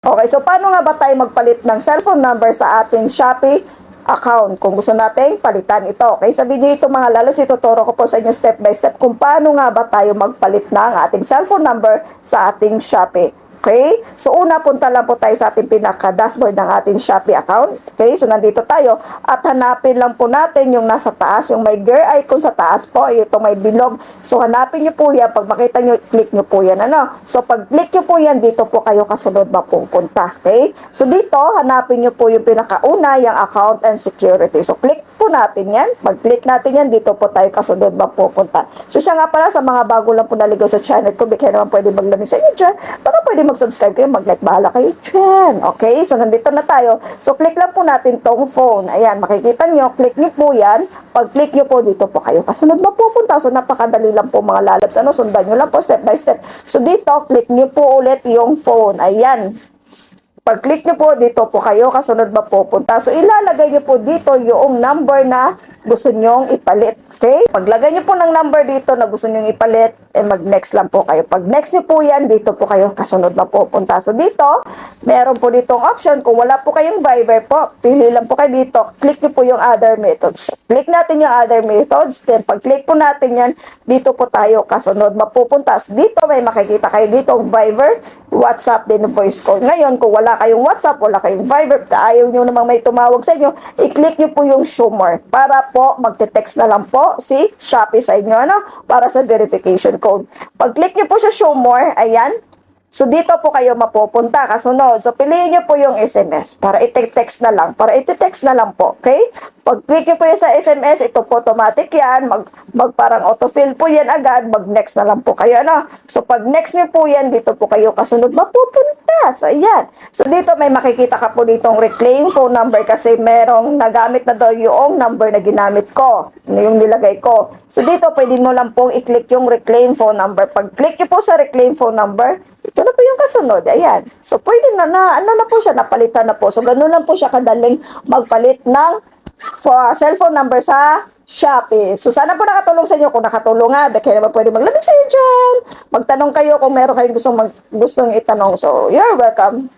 Okay, so paano nga ba tayo magpalit ng cellphone number sa ating Shopee account kung gusto nating palitan ito. Okay, sa video ito mga lalo, ituturo ko po sa inyo step by step kung paano nga ba tayo magpalit ng ating cellphone number sa ating Shopee. Okay? So, una, punta lang po tayo sa ating pinaka-dashboard ng ating Shopee account. Okay? So, nandito tayo. At hanapin lang po natin yung nasa taas, yung may gear icon sa taas po, ito may bilog. So, hanapin nyo po yan. Pag makita nyo, click nyo po yan. Ano? So, pag click nyo po yan, dito po kayo kasunod mapupunta. Okay? So, dito, hanapin nyo po yung pinakauna, yung account and security. So, click po natin yan. Pag click natin yan, dito po tayo kasunod mapupunta. So, siya nga pala sa mga bago lang po naligaw sa channel ko, bigyan naman pwede maglamig sa inyo dyan. Baka pwede mag-subscribe kayo, mag-like, bahala kayo dyan. Okay? So, nandito na tayo. So, click lang po natin tong phone. Ayan, makikita nyo, click nyo po yan. Pag click nyo po, dito po kayo kasunod mapupunta. So, napakadali lang po mga lalabs. Ano, sundan nyo lang po step by step. So, dito, click nyo po ulit yung phone. Ayan. Pag click nyo po, dito po kayo kasunod mapupunta. So, ilalagay nyo po dito yung number na gusto nyong ipalit. Okay? Paglagay nyo po ng number dito na gusto nyong ipalit, eh mag-next lang po kayo. Pag next nyo po yan, dito po kayo kasunod mapupunta. So, dito, meron po ditong option. Kung wala po kayong Viber po, pili lang po kayo dito. Click nyo po yung other methods. Click natin yung other methods. Then, pag click po natin yan, dito po tayo kasunod mapupunta. So, Dito, may makikita kayo dito Viber, WhatsApp, din voice call. Ngayon, kung wala kayong WhatsApp, wala kayong Viber, ayaw nyo namang may tumawag sa inyo, i-click nyo po yung show more para po magte-text na lang po si Shopee sa inyo, ano, para sa verification code. Pag click nyo po sa show more, ayan, So, dito po kayo mapupunta. Kasunod. So, piliin nyo po yung SMS para iti-text na lang. Para iti-text na lang po. Okay? Pag click nyo po yung sa SMS, ito po automatic yan. Mag, mag parang autofill po yan agad. Mag-next na lang po kayo. Ano? So, pag next nyo po yan, dito po kayo kasunod mapupunta. So, ayan. So, dito may makikita ka po ditong reclaim phone number kasi merong nagamit na daw yung number na ginamit ko. Yung nilagay ko. So, dito pwede mo lang pong i-click yung reclaim phone number. Pag click nyo po sa reclaim phone number, ito na po yung kasunod. Ayan. So, pwede na na, ano na po siya, napalitan na po. So, ganun lang po siya kadaling magpalit ng for, cellphone number sa Shopee. So, sana po nakatulong sa inyo. Kung nakatulong nga, kaya naman pwede maglamig sa inyo dyan. Magtanong kayo kung meron kayong gustong, mag, gustong itanong. So, you're welcome.